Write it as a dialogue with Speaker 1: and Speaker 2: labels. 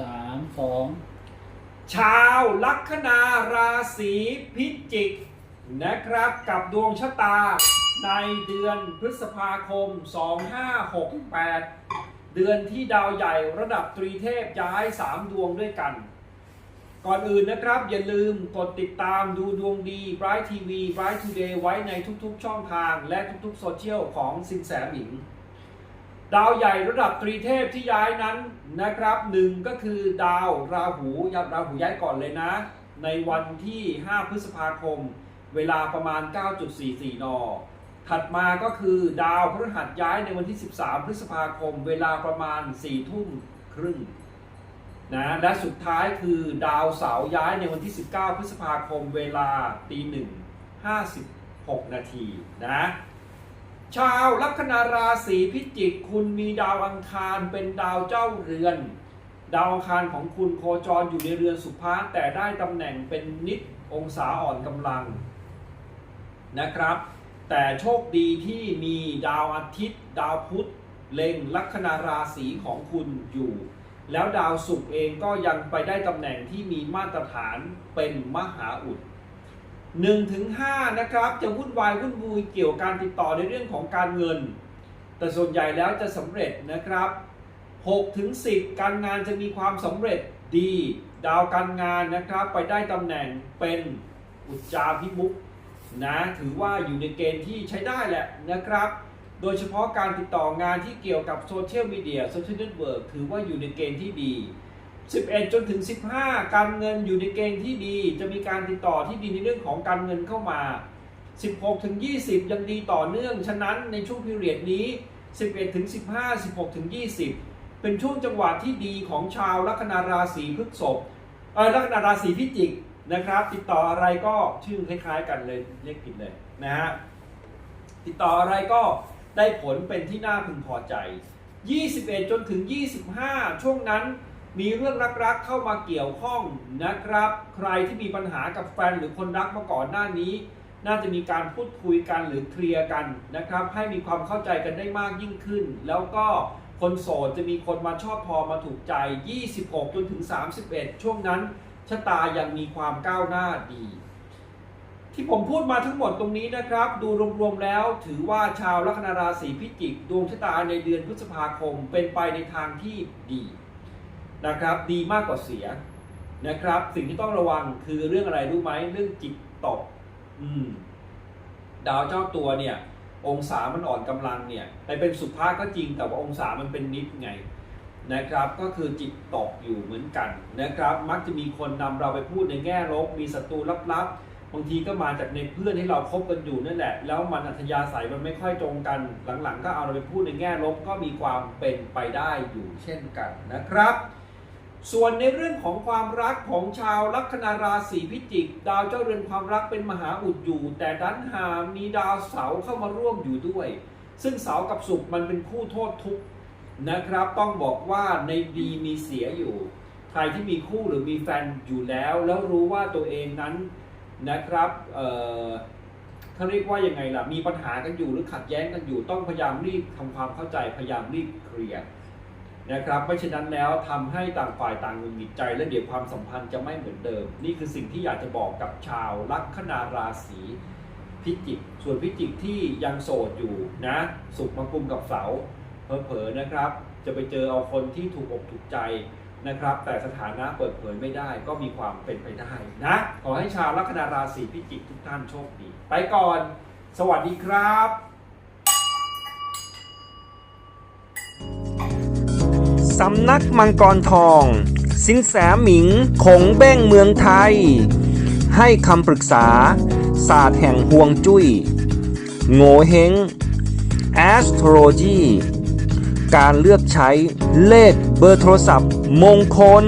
Speaker 1: สามสอง
Speaker 2: ชาวลัคนาราศีพิจิกนะครับกับดวงชะตาในเดือนพฤษภาคม 2568 เดือนที่ดาวใหญ่ระดับตรีเทพย้าย 3 ดวงด้วยกัน ก่อนอื่นนะครับอย่าลืมกดติดตามดูดวงดี Bright TV Bright Today ไว้ในทุกๆช่องทางและทุกๆโซเชียลของสินแสหมิง ดาวใหญ่ระดับตรีเทพที่ย้ายนั้นนะครับหนึ่งก็คือดาวราหูยับราหูย้ายก่อนเลยนะ ในวันที่ 5 พฤษภาคม เวลาประมาณ 9.44 น ถัดมาก็คือดาวพฤหัสย้ายในวันที่ 13 พฤษภาคม เวลาประมาณ 4 ทุ่มครึ่งนะและสุดท้ายคือดาวเสาร์ย้ายในวันที่ 19 พฤษภาคม เวลาตีหนึ่ง56 นาทีนะ ชาวลัคนาราศีพิจิก คุณมีดาวอังคารเป็นดาวเจ้าเรือน ดาวอังคารของคุณโคจรอยู่ในเรือนสุภาแต่ได้ตำแหน่งเป็นนิดองศาอ่อนกำลังนะครับ แต่โชคดีที่มีดาวอาทิตย์ ดาวพุธเล็งลัคนาราศีของคุณอยู่ แล้วดาวศุกร์เองก็ยังไปได้ตำแหน่งที่มีมาตรฐานเป็นมหาอุด 1ถึง5นะครับจะวุ่นวายวุ่นวุยเกี่ยวกับการติดต่อในเรื่องของการเงิน แต่ส่วนใหญ่แล้วจะสำเร็จนะครับ6ถึง10 การงานจะมีความสำเร็จดี ดาวการงานนะครับ ไปได้ตำแหน่งเป็นอุจจาพิมุกนะถือว่าอยู่ในเกณฑ์ที่ใช้ได้แหละนะครับ โดยเฉพาะการติดต่องานที่เกี่ยวกับโซเชียลมีเดียโซเชียลเน็ตเวิร์กถือว่าอยู่ในเกณฑ์ที่ดี 11 จนถึง 15 การเงินอยู่ในเกณฑ์ที่ดี จะมีการติดต่อที่ดีในเรื่องของการเงินเข้ามา 16 ถึง 20 ยังดีต่อเนื่อง ฉะนั้นในช่วงพิเรียดนี้ 11 ถึง 15 16 ถึง 20 เป็นช่วงจังหวะที่ดีของชาวลัคนาราศีพฤษภเออลัคนาราศีพิจิกนะครับ ติดต่ออะไรก็ชื่อคล้ายๆ กันเลยเรียกผิดเลยนะฮะติดต่ออะไรก็ได้ผลเป็นที่น่าพึงพอใจ 21 จนถึง 25 ช่วงนั้น มีเรื่องรักๆเข้ามาเกี่ยวข้องนะครับ ใครที่มีปัญหากับแฟนหรือคนรักมาก่อนหน้านี้ น่าจะมีการพูดคุยกันหรือเคลียร์กันนะครับ ให้มีความเข้าใจกันได้มากยิ่งขึ้น แล้วก็คนโสดจะมีคนมาชอบพอมาถูกใจ 26 จนถึง 31 ช่วงนั้นชะตายังมีความก้าวหน้าดี ที่ผมพูดมาทั้งหมดตรงนี้นะครับ ดูรวมๆแล้วถือว่าชาวลัคนาราศีพิจิก ดวงชะตาในเดือนพฤษภาคมเป็นไปในทางที่ดี นะครับ ดีมากกว่าเสียนะครับ สิ่งที่ต้องระวังคือเรื่องอะไรรู้ไหมเรื่องจิตตกอืมดาวเจ้าตัวเนี่ย องศามันอ่อนกำลังเนี่ยไปเป็นสุภาพก็จริงแต่ว่าองศามันเป็นนิดไงนะครับ ก็คือจิตตกอยู่เหมือนกันนะครับ มักจะมีคนนำเราไปพูดในแง่ลบมีศัตรูลับๆบางทีก็มาจากในเพื่อนที่เราคบกันอยู่นั่นแหละ แล้วมันอัธยาศัยมันไม่ค่อยตรงกัน หลังๆ ก็เอาเราไปพูดในแง่ลบก็มีความเป็นไปได้อยู่เช่นกันนะครับ ส่วนในเรื่องของความรักของชาวลัคนาราศีพิจิก ดาวเจ้าเรือนความรักเป็นมหาอุดอยู่ แต่ดันหามีดาวเสาเข้ามาร่วมอยู่ด้วย ซึ่งเสากับศุกร์มันเป็นคู่โทษทุกข์นะครับ ต้องบอกว่าในดีมีเสียอยู่ ใครที่มีคู่หรือมีแฟนอยู่แล้ว แล้วรู้ว่าตัวเองนั้นนะครับเออเขาเรียกว่ายังไงล่ะมีปัญหากันอยู่หรือขัดแย้งกันอยู่ ต้องพยายามรีบทำความเข้าใจพยายามรีบเคลียร์ นะครับไม่เช่นนั้นแล้วทำให้ต่างฝ่ายต่างหงุดหงิดใจ และเดี๋ยวความสัมพันธ์จะไม่เหมือนเดิม นี่คือสิ่งที่อยากจะบอกกับชาวลัคนาราศีพิจิก ส่วนพิจิกที่ยังโสดอยู่นะสุขมากุมกับเสาเผลอๆนะครับ จะไปเจอเอาคนที่ถูกอกถูกใจนะครับ แต่สถานะเปิดเผยไม่ได้ก็มีความเป็นไปได้นะขอให้ชาวลัคนาราศีพิจิกทุกท่านโชคดี ไปก่อน สวัสดีครับ
Speaker 3: สำนักมังกรทอง สินแสหมิงคงเบ้งเมืองไทย ให้คำปรึกษา ศาสตร์แห่งห่วงจุย้ย โงเฮง astrology การเลือกใช้เลขเบอร์โทรศัพท์มงคล